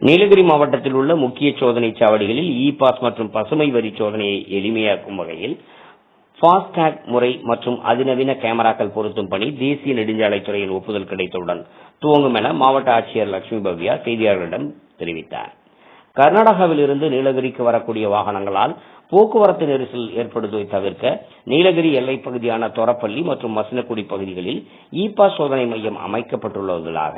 நீலகிரி மாவட்டத்தில் உள்ள முக்கிய சோதனை சாவடிகளில் இ பாஸ் மற்றும் பசுமை வரி சோதனையை எளிமையாக்கும் வகையில் ஃபாஸ்டேக் முறை மற்றும் அதிநவீன கேமராக்கள் பொருத்தும் பணி தேசிய நெடுஞ்சாலைத்துறையின் ஒப்புதல் கிடைத்தவுடன் துவங்கும் என மாவட்ட ஆட்சியர் லட்சுமி பவ்யா செய்தியாளர்களிடம் தெரிவித்தார். கர்நாடகாவில் இருந்து நீலகிரிக்கு வரக்கூடிய வாகனங்களால் போக்குவரத்து நெரிசல் ஏற்படுவதை தவிர்க்க நீலகிரி எல்லைப் பகுதியான தொரப்பள்ளி மற்றும் மசினக்குடி பகுதிகளில் இ பாஸ் சோதனை மையம் அமைக்கப்பட்டுள்ளதாக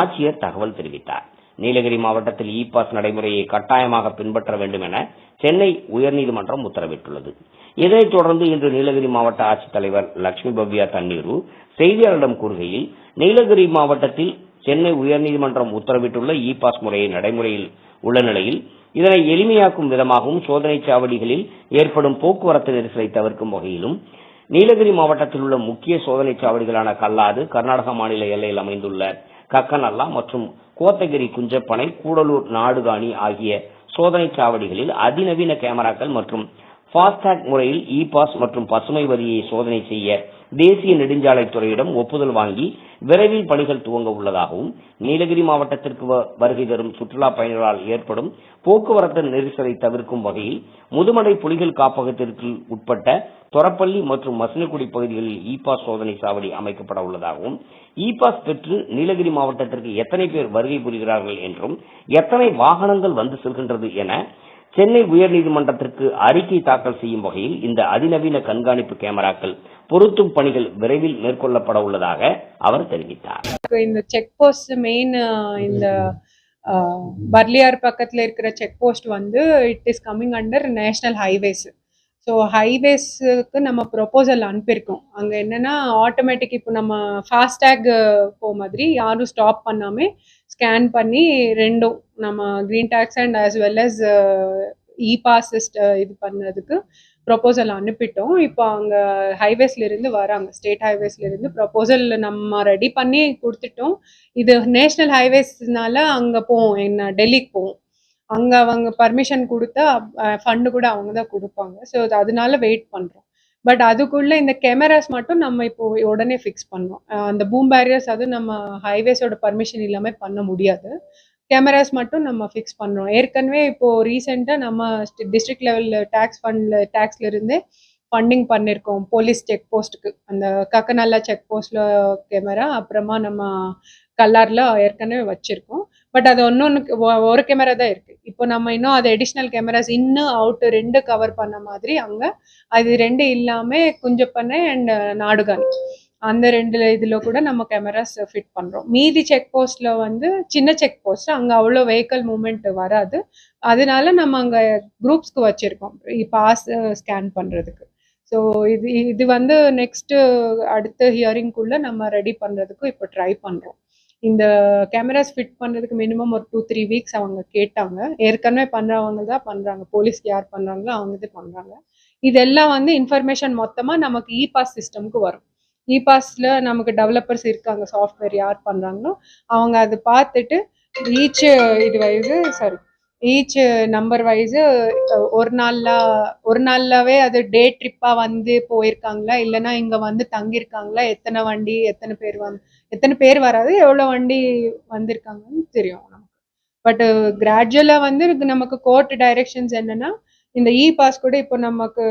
ஆட்சியர் தகவல் தெரிவித்தார். நீலகிரி மாவட்டத்தில் இ பாஸ் நடைமுறையை கட்டாயமாக பின்பற்ற வேண்டும் என சென்னை உயர்நீதிமன்றம் உத்தரவிட்டுள்ளது. இதனைத் தொடர்ந்து இன்று நீலகிரி மாவட்ட ஆட்சித்தலைவர் லட்சுமி பவ்யா தண்ணீரு செய்தியாளரிடம் கூறுகையில் நீலகிரி மாவட்டத்தில் சென்னை உயர்நீதிமன்றம் உத்தரவிட்டுள்ள இ பாஸ் முறையை நடைமுறையில் உள்ள நிலையில் இதனை எளிமையாக்கும் விதமாகவும் சோதனை சாவடிகளில் ஏற்படும் போக்குவரத்து நெரிசலை தவிர்க்கும் வகையிலும் நீலகிரி மாவட்டத்தில் உள்ள முக்கிய சோதனை சாவடிகளான கல்லாறு கர்நாடக மாநில எல்லையில் அமைந்துள்ள கக்கநல்லா மற்றும் கோத்தகிரி குஞ்சப்பனை கூடலூர் நாடுகாணி ஆகிய சோதனை சாவடிகளில் அதிநவீன கேமராக்கள் மற்றும் பாஸ்டாக் முறையில் இ பாஸ் மற்றும் பசுமை வரியை சோதனை செய்ய தேசிய நெடுஞ்சாலைத்துறையிடம் ஒப்புதல் வாங்கி விரைவில் பணிகள் துவங்க உள்ளதாகவும் நீலகிரி மாவட்டத்திற்கு வ- வருகை தரும் சுற்றுலா பயணிகளால் ஏற்படும் போக்குவரத்து நெரிசலை தவிர்க்கும் வகையில் முதுமலை புலிகள் காப்பகத்திற்கு உட்பட்ட தொரப்பள்ளி மற்றும் மசினக்குடி பகுதிகளில் இ பாஸ் சோதனை சாவடி அமைக்கப்பட உள்ளதாகவும் இ பாஸ் பெற்று நீலகிரி மாவட்டத்திற்கு எத்தனை பேர் வருகை புரிகிறார்கள் என்றும் எத்தனை வாகனங்கள் வந்து செல்கின்றது என சென்னை உயர்நீதிமன்றத்திற்கு அறிக்கை தாக்கல் செய்யும் வகையில் இந்த அதிநவீன கண்காணிப்பு கேமராக்கள் பொருத்தும் பணிகள் விரைவில் மேற்கொள்ளப்பட உள்ளதாக அவர் தெரிவித்தார். இந்த செக் போஸ்ட் மெயின் இந்த பர்லியார் பக்கத்துல இருக்கிற செக் போஸ்ட் வந்து it is coming under national highways so ஹைவேஸுக்கு நம்ம ப்ரொப்போசல் அனுப்பியிருக்கோம். அங்கே என்னன்னா ஆட்டோமேட்டிக் இப்போ நம்ம ஃபாஸ்டேக் போ மாதிரி யாரும் ஸ்டாப் பண்ணாமல் ஸ்கேன் பண்ணி ரெண்டும் நம்ம green tax and as well as E pass இது பண்ணதுக்கு ப்ரொப்போசல் அனுப்பிட்டோம். இப்போ அங்கே ஹைவேஸ்ல இருந்து வராங்க. ஸ்டேட் ஹைவேஸ்ல இருந்து நம்ம ரெடி பண்ணி கொடுத்துட்டோம். இது நேஷ்னல் ஹைவேஸ்னால அங்கே போவோம். என்ன டெல்லிக்கு போவோம். அங்கே அவங்க பர்மிஷன் கொடுத்தா ஃபண்டு கூட அவங்க தான் கொடுப்பாங்க. ஸோ அதனால வெயிட் பண்ணுறோம் பட் அதுக்குள்ள இந்த கேமராஸ் மட்டும் நம்ம இப்போ உடனே ஃபிக்ஸ் பண்ணோம். அந்த பூம் பேரியர்ஸ் அதுவும் நம்ம ஹைவேஸோட பர்மிஷன் இல்லாமல் பண்ண முடியாது. கேமராஸ் மட்டும் நம்ம ஃபிக்ஸ் பண்ணுறோம் ஏற்கனவே இப்போ ரீசெண்டாக நம்ம டிஸ்ட்ரிக்ட் லெவலில் டேக்ஸ் ஃபண்டில் டேக்ஸ்லேருந்து ஃபண்டிங் பண்ணியிருக்கோம் போலீஸ் செக் போஸ்ட்டுக்கு அந்த கக்கநல்லா செக் போஸ்ட்டில் கேமரா அப்புறமா நம்ம கல்லாரில் ஏற்கனவே வச்சுருக்கோம். பட் அது ஒன்று ஒரு கேமரா தான் இருக்குது இப்போ நம்ம இன்னும் அது அடிஷ்னல் கேமராஸ் இன்னும் அவுட்டு ரெண்டு கவர் பண்ண மாதிரி அங்கே அது ரெண்டு இல்லாமல் குஞ்சப்பண்ணை அண்ட் நாடுகாணி. அந்த ரெண்டு இதில் கூட நம்ம கேமராஸ் ஃபிட் பண்ணுறோம் மீதி செக் போஸ்ட்டில் வந்து சின்ன செக் போஸ்ட் அங்கே அவ்வளோ வெஹிக்கல் மூமெண்ட் வராது. அதனால நம்ம அங்கே குரூப்ஸ்க்கு வச்சுருக்கோம். பாஸ் ஸ்கேன் பண்ணுறதுக்கு ஸோ இது இது வந்து நெக்ஸ்ட்டு அடுத்த ஹியரிங்குள்ளே நம்ம ரெடி பண்ணுறதுக்கு இப்போ ட்ரை பண்ணுறோம் இந்த கேமராஸ் ஃபிட் பண்ணுறதுக்கு மினிமம் ஒரு டூ த்ரீ வீக்ஸ் அவங்க கேட்டாங்க. ஏற்கனவே பண்ணுறவங்க தான் பண்ணுறாங்க போலீஸ்க்கு யார் பண்ணுறாங்களோ அவங்க இது பண்ணுறாங்க இதெல்லாம் வந்து இன்ஃபர்மேஷன் மொத்தமாக நமக்கு இ பாஸ் சிஸ்டம்க்கு வரும். இ பாஸில் நமக்கு டெவலப்பர்ஸ் இருக்காங்க சாஃப்ட்வேர் யார் பண்ணுறாங்களோ அவங்க அதை பார்த்துட்டு ஈச் இது wise sorry each number wise ஒரு நாள்ல ஒரு நாள்லவே அது டே ட்ரிப்பாக வந்து போயிருக்காங்களா? இல்லைன்னா இங்கே வந்து தங்கியிருக்காங்களா? எத்தனை வண்டி எத்தனை பேர் வந்து எத்தனை பேர் வராது எவ்வளோ வண்டி வந்திருக்காங்கன்னு தெரியும் நமக்கு. பட் கிராஜுவலாக வந்து நமக்கு கோர்ட் டைரக்ஷன்ஸ் என்னன்னா இந்த இ பாஸ் கூட இப்போ நமக்கு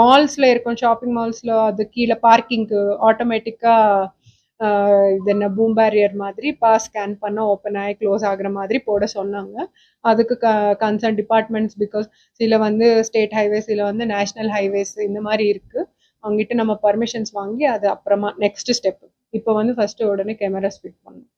மால்ஸில் இருக்கும் ஷாப்பிங் மால்ஸில் அது கீழே பார்க்கிங்க்கு ஆட்டோமேட்டிக்காக இது என்ன பூம் பேரியர் மாதிரி பாஸ் ஸ்கேன் பண்ண ஓப்பன் ஆகி க்ளோஸ் ஆகுற மாதிரி போட சொன்னாங்க. அதுக்கு க கன்சர்ன் டிபார்ட்மெண்ட்ஸ் பிகாஸ் சில வந்து ஸ்டேட் ஹைவேஸ் இல்லை வந்து நேஷ்னல் ஹைவேஸ் இந்த மாதிரி இருக்குது அவங்ககிட்ட நம்ம பர்மிஷன்ஸ் வாங்கி அது அப்புறமா நெக்ஸ்ட் ஸ்டெப் இப்போ வந்து ஃபர்ஸ்ட் உடனே கேமராஸ் ஃபிட் பண்ணணும்.